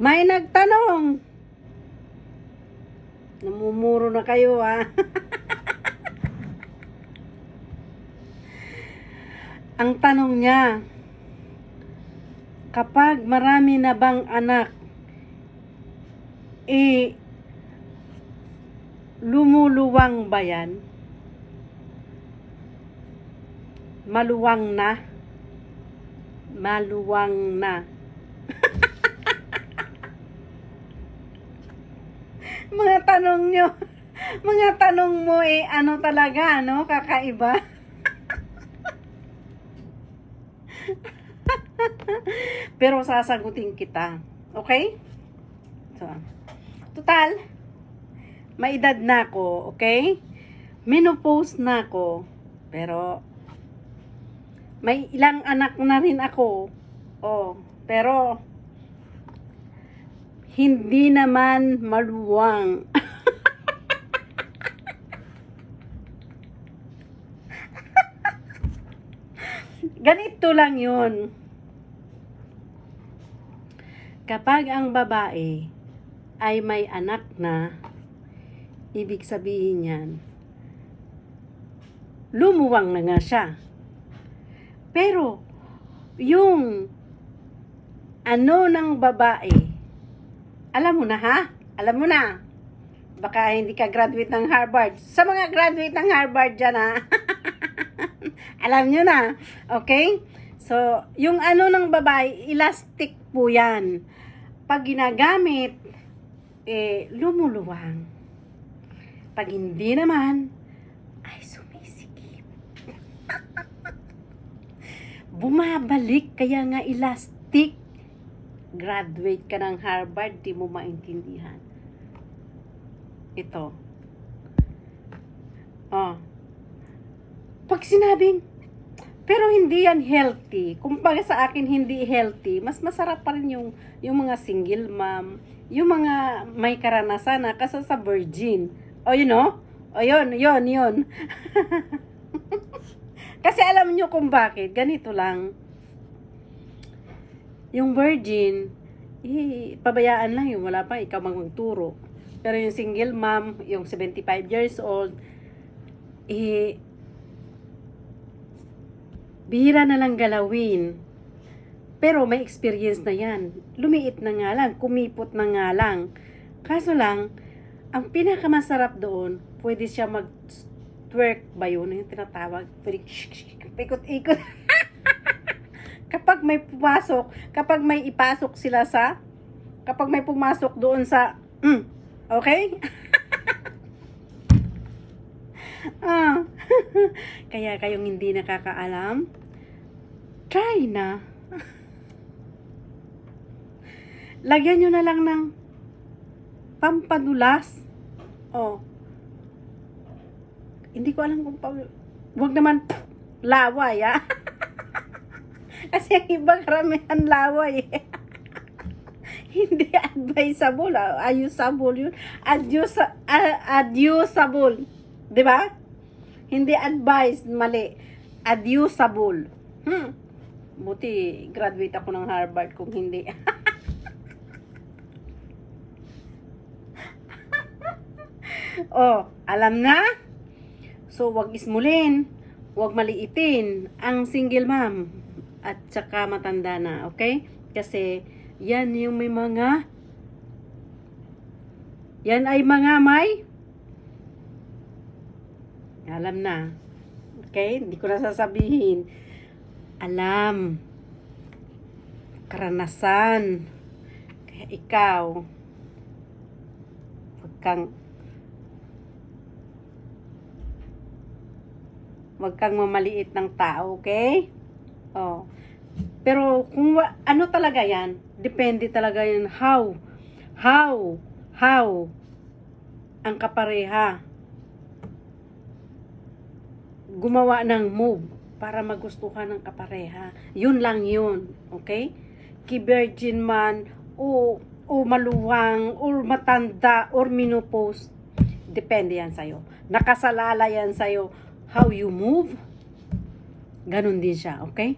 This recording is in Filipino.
May nagtanong. Namumuro na kayo ah. Ang tanong niya, kapag marami na bang anak, eh, lumuluwang ba yan? Maluwang na? Maluwang na. Mga tanong nyo, mga tanong mo eh, ano talaga, no? Kakaiba. Pero sasagutin kita. Okay? So, total, may edad na ako, okay? Menopause na ako. Pero, may ilang anak na rin ako. Oh, pero, hindi naman maluwang. Ganito lang yun. Kapag ang babae ay may anak na, ibig sabihin yan, lumuwang na nga siya. Pero, yung ano ng babae, alam mo na ha? Alam mo na. Baka hindi ka graduate ng Harvard. Sa mga graduate ng Harvard dyan ha. alam nyo na. Okay? So, yung ano ng babae, elastic po yan. Pag ginagamit, eh, lumuluwang. Pag hindi naman, ay sumisikip. Bumabalik, kaya nga elastic. Graduate ka ng Harvard, di mo maintindihan. Ito. Oh. Pag sinabing, pero hindi yan healthy. Kumbaga sa akin hindi healthy. Mas masarap pa rin yung, yung mga single mom, yung mga may karanasan na kasi sa virgin. O you know? O yun, yun, yun. kasi alam nyo kung bakit. Ganito lang. Yung virgin, eh, pabayaan lang yung wala pa, ikaw mang magturo. Pero yung single mom, yung 75 years old, eh, bihira na lang galawin. Pero may experience na yan. Lumiit na nga lang, kumipot na nga lang. Kaso lang, ang pinakamasarap doon, pwede siya mag-twerk ba yun? Yung tinatawag. Pwede ikot-ikot. Kapag may pumasok, kapag may ipasok sila sa, kapag may pumasok doon sa, mm, okay? ah, kaya kayong hindi nakakaalam, try na. Lagyan nyo na lang ng pampadulas. Oh. Hindi ko alam kung pa... Huwag naman laway, ah. Kasi ang iba karamihan laway. eh. Hindi advisable. Ayusable yun. Adios, uh, adusable. Di ba? Hindi advised, mali. Adusable. Hmm. Buti, graduate ako ng Harvard kung hindi. oh, alam na? So, wag ismulin. Wag maliitin ang single mom at saka matanda na, okay? Kasi yan yung may mga yan ay mga may alam na. Okay? Hindi ko na sasabihin. Alam. Karanasan. Kaya ikaw, wag kang wag kang mamaliit ng tao, okay? Oh. Pero kung ano talaga yan, depende talaga yan how, how, how ang kapareha gumawa ng move para magustuhan ng kapareha. Yun lang yun, okay? Ki-virgin man, o, o maluwang, or matanda, or menopause, depende yan sa'yo. Nakasalala yan sa'yo, how you move, ganun din siya, okay?